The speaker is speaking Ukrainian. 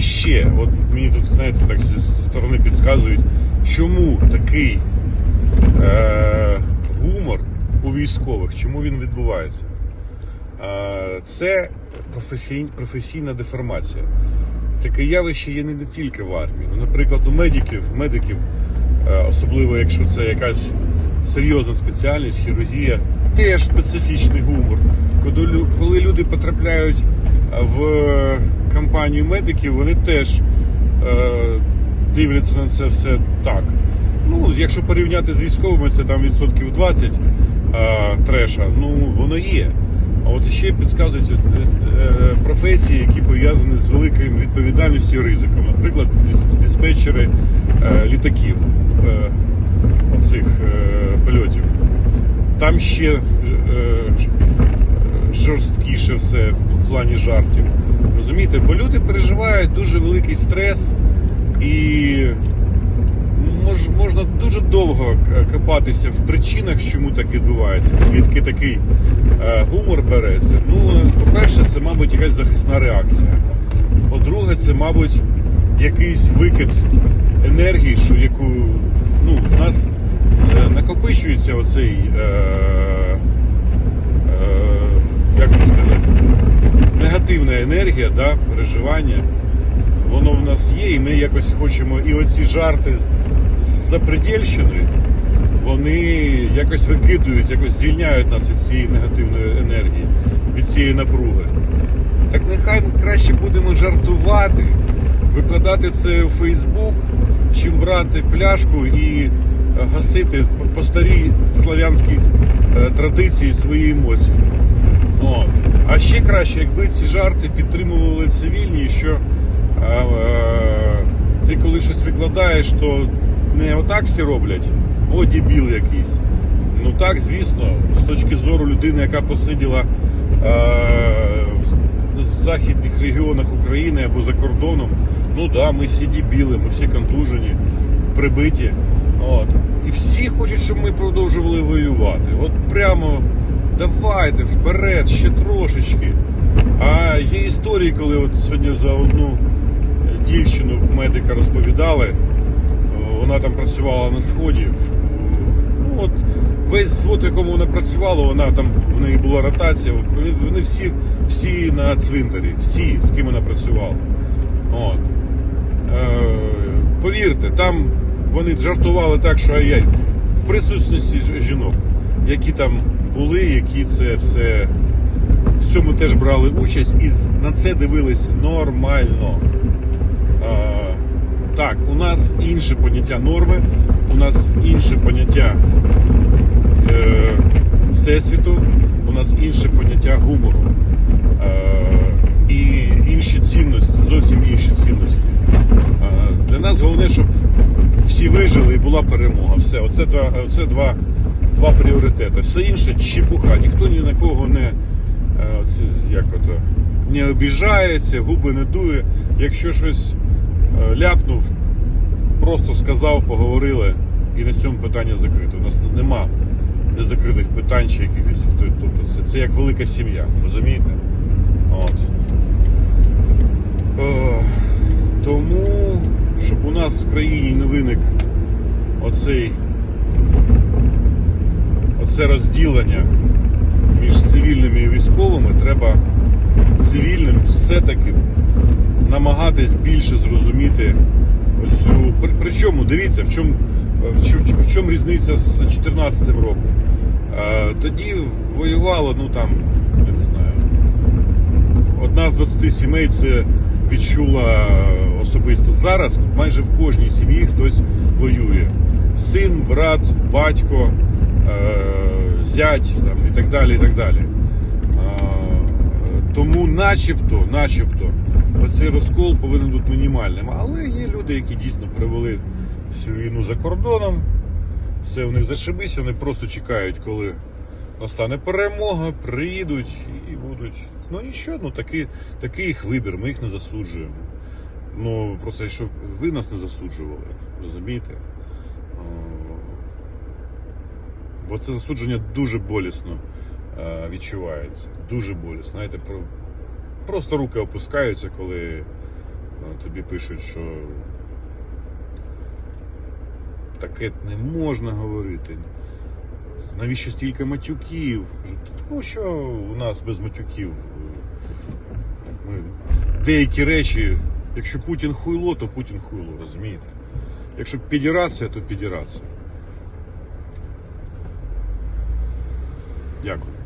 Ще, от мені тут, знаєте, так зі сторони підказують, чому такий е, гумор у військових, чому він відбувається? Е, це професій, професійна деформація. Таке явище є не, тільки в армії. Ну, наприклад, у медиків, медиків, е, особливо якщо це якась серйозна спеціальність, хірургія, теж специфічний гумор. Коли, лю- коли люди потрапляють в компанію медиків, вони теж е, дивляться на це все так. Ну, якщо порівняти з військовими, це там відсотків 20 е, треша, ну воно є. А от ще підказують е, е, професії, які пов'язані з великою відповідальністю і ризиком. Наприклад, дис- диспетчери е, літаків оцих е, польотів. Там ще жорсткіше все плані жартів. Розумієте, бо люди переживають дуже великий стрес і мож, можна дуже довго копатися в причинах, чому так відбувається, звідки такий е, гумор береться. Ну, по-перше, це, мабуть, якась захисна реакція. По-друге, це, мабуть, якийсь викид енергії, що яку ну, в нас е, накопичується оцей. Е, е, як сказати, негативна енергія, да, переживання, воно в нас є, і ми якось хочемо. І оці жарти з запредельщини, вони якось викидують, якось звільняють нас від цієї негативної енергії, від цієї напруги. Так нехай ми краще будемо жартувати, викладати це у Фейсбук, чим брати пляшку і гасити по старій слав'янській е, традиції свої емоції. От. А ще краще, якби ці жарти підтримували цивільні, що е, е, ти коли щось викладаєш, то не отак всі роблять, о, дебіл якийсь. Ну так, звісно, з точки зору людини, яка посиділа е, в, в західних регіонах України або за кордоном, ну да, ми всі дебіли, ми всі контужені, прибиті. От. І всі хочуть, щоб ми продовжували воювати. От прямо давайте вперед, ще трошечки. А є історії, коли от сьогодні за одну дівчину медика розповідали, вона там працювала на сході. Ну от весь звод, в якому вона працювала, вона там в неї була ротація. Вони, всі, всі на цвинтарі, всі, з ким вона працювала. От. Е, повірте, там вони жартували так, що ай-яй, присутності жінок, які там були, які це все в цьому теж брали участь і на це дивились нормально. Е, так, у нас інше поняття норми, у нас інше поняття е, всесвіту, у нас інше поняття гумору. І інші цінності, зовсім інші цінності. Для нас головне, щоб всі вижили і була перемога. Все, оце два, оце два, два пріоритети. Все інше чепуха. Ніхто ні на кого не, оце, як ото, не обіжається, губи не дує. Якщо щось е, ляпнув, просто сказав, поговорили, і на цьому питання закрите. У нас нема незакритих питань чи якихось. Тобто це, це як велика сім'я, розумієте? От. Е, тому, щоб у нас в країні не виник оцей оце розділення між цивільними і військовими, треба цивільним все-таки намагатись більше зрозуміти оцю. Причому, дивіться, в чому, в чому- в чому різниця з 2014 роком. Е, Тоді воювало, ну там, я не знаю, одна з 20 сімей це відчула особисто. Зараз майже в кожній сім'ї хтось воює. Син, брат, батько, е, зять там, і так далі. І так далі. Тому начебто, начебто, оцей розкол повинен бути мінімальним. Але є люди, які дійсно провели всю війну за кордоном. Все у них зашибись, вони просто чекають, коли настане перемога, приїдуть і будуть. Ну нічого, ну такий, такий їх вибір, ми їх не засуджуємо. Ну просто щоб ви нас не засуджували, розумієте? Бо це засудження дуже болісно е, відчувається. Дуже болісно. Знаєте, просто руки опускаються, коли тобі пишуть, що таке не можна говорити. Навіщо стільки матюків? Тому що у нас без матюків. Ми деякі речі, якщо Путін хуйло, то Путін хуйло, розумієте? Якщо підірація, то підірація. Дякую.